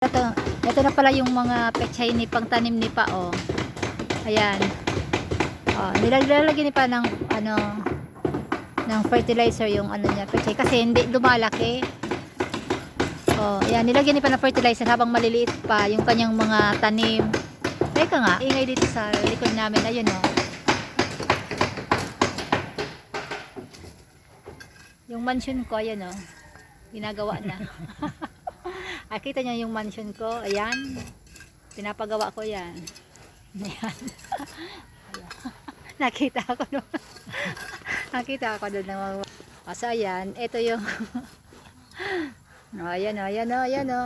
Ito, ito na pala yung mga pechay ni pang tanim ni pa oh. Ayan. Oh, nilalagyan ni pa ng ano ng fertilizer yung ano niya pechay kasi hindi lumalaki. Oh, ayan, nilagyan ni pa ng fertilizer habang maliliit pa yung kanyang mga tanim. Teka nga, ingay dito sa likod namin. Ayun oh. Yung mansion ko, ayan oh. Ginagawa na. Ah, kita niyo yung mansion ko. Ayan. Pinapagawa ko yan. Ayan. Nakita ako no. Nakita ako doon ng. O, so, ayan. Ito yung... o, ayan o, ayan o, ayan o.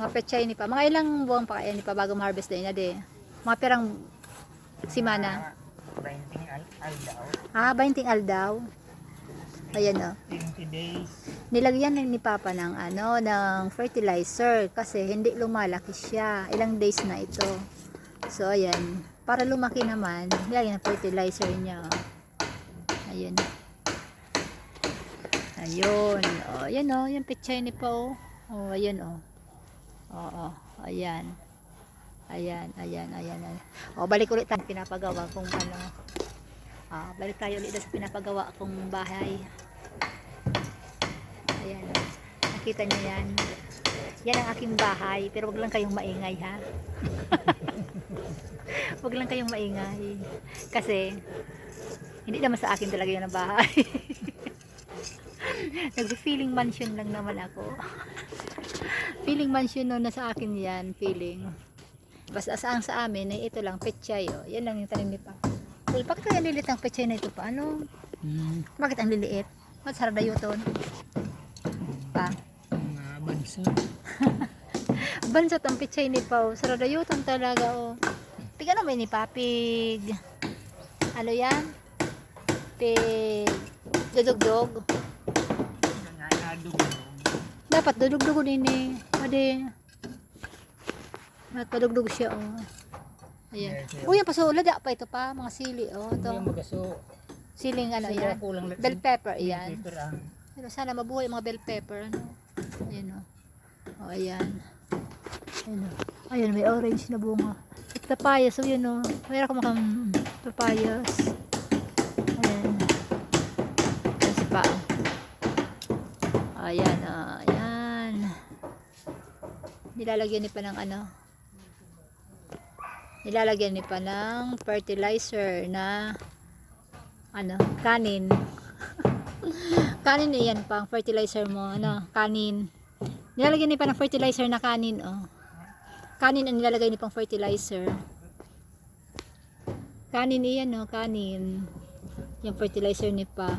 Mga pechay ni pa. Mga ilang buwan pa kaya ni pa bago ma-harvest na di. Mga pirang simana. 20 al aldaw, Ah, 20 aldaw. Ayan o. 20 days. Nilagyan ni Papa ng ano, ng fertilizer kasi hindi lumalaki siya. Ilang days na ito. So ayan, para lumaki naman, nilagyan ng fertilizer niya. oh. Ayun. Ayun. Oh, ayan oh, yung picture ni pa oh. Oh, ayan oh. Oo, ayan. Ayan, ayan, ayan, ayan. Oh, balik ulit tayo pinapagawa kung ano. Ah, balik tayo ulit sa pinapagawa kong bahay. Ayan. Nakita niyo yan. Yan ang aking bahay. Pero wag lang kayong maingay ha. wag lang kayong maingay. Kasi, hindi naman sa akin talaga yan ang bahay. Nag-feeling mansion lang naman ako. feeling mansion no, nasa akin yan. Feeling. Basta saan sa amin, ay ito lang, pechay. Oh. Yan lang yung tanim ni pa. Well, bakit kaya lilit ang pechay na ito pa? Ano? Hmm, Bakit ang liliit? Ba't sarap na yuton? Pa. mga banso. Bansot ang pichay ni Pao. Saradayutan talaga, oh. Pig ano may ni Papig? Ano yan? Pig. Dudugdog. Dapat dudugdog din eh. Pwede. Dapat padugdog siya, oh. Ayan. Uy, ang pasulad pa ito pa. Mga sili, oh. Hindi Ito. yung magaso. Siling ano yan. Bell pepper, yan. Ang Pero sana mabuhay mga bell pepper. Ano? Ayan o. O, ayan. Ayan o. Ayan, may orange na bunga. At papayas. So, yun o. Mayroon ko makang papayas. Ayan. Ayan si pa. Ayan o. Ayan. Nilalagyan ni pa ng ano. Nilalagyan ni pa ng fertilizer na ano, kanin. kanin iyan pang fertilizer mo, ano, kanin. Nilalagyan ni pa ng fertilizer na kanin, oh. Kanin ang nilalagay ni pang fertilizer. Kanin iyan, oh, kanin. Yung fertilizer ni pa.